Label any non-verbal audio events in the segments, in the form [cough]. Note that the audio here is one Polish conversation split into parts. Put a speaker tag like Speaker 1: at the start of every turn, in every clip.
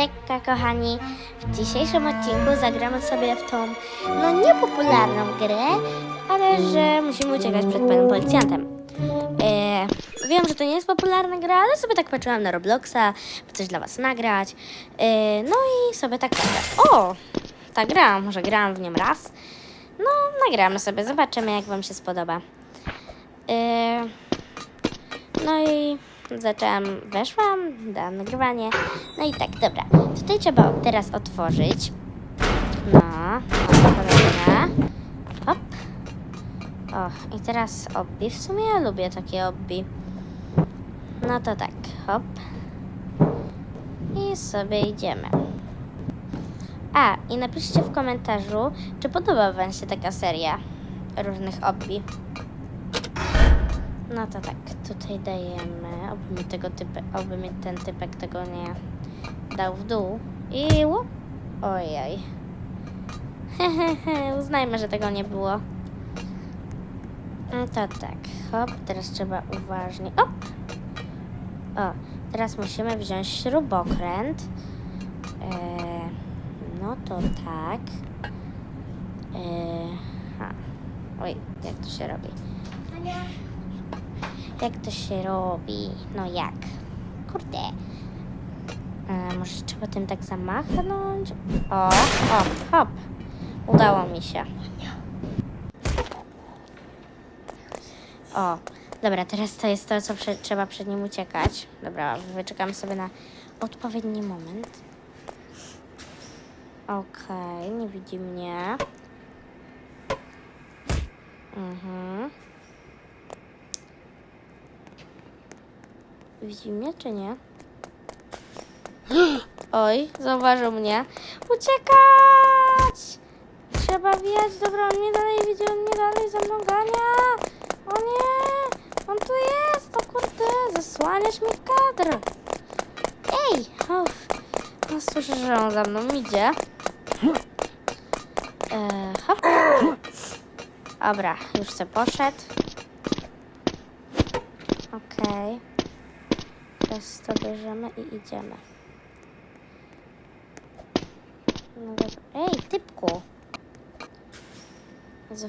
Speaker 1: Hekka, kochani. W dzisiejszym odcinku zagramy sobie w tą, no niepopularną grę, ale że musimy uciekać przed panem policjantem. E, wiem, że to nie jest popularna gra, ale sobie tak patrzyłam na Robloxa, by coś dla was nagrać. E, no i sobie tak O! Ta gra, może grałam w nią raz. No, nagramy sobie, zobaczymy jak wam się spodoba. E, no i zaczęłam, weszłam, dałam nagrywanie. No i tak, dobra. Tutaj trzeba teraz otworzyć. No, kolejne. Hop. O, i teraz obbi. W sumie ja lubię takie obbi. No to tak, hop. I sobie idziemy. A, i napiszcie w komentarzu, czy podoba Wam się taka seria różnych obbi. No to tak, tutaj dajemy, oby mi tego typy, oby mi ten typek tego nie dał w dół. I łup. Ojej. Hehehe, [laughs] uznajmy, że tego nie było. No to tak, hop, teraz trzeba uważnie, op. O, teraz musimy wziąć śrubokręt. Eee, no to tak. Eee, ha. Oj, jak to się robi? Jak to się robi? No jak? Kurde. E, może trzeba tym tak zamachnąć? O, o, hop. Udało mi się. O, dobra, teraz to jest to, co prze, trzeba przed nim uciekać. Dobra, wyczekam sobie na odpowiedni moment. Okej, nie widzi mnie. Mhm. Widzi mnie, czy nie? Oj, zauważył mnie. Uciekać! Trzeba wijać. Dobra, on mnie dalej widzi, on mnie dalej za mną gania. O nie! On tu jest! O kurde, zasłaniasz mi kadr. Ej! Uff. No słyszę, że on za mną idzie. Eee, hop. Dobra, już se poszedł. Okej. Teraz to bierzemy i idziemy. No dobra. Ej, typku!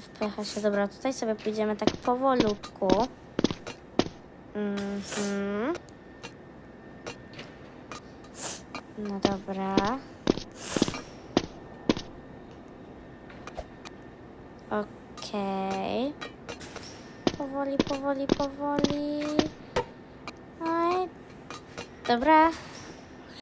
Speaker 1: Wpycha się. Dobra, tutaj sobie pójdziemy tak powolutku. Mhm. No dobra. Okej. Powoli, powoli, powoli. Até.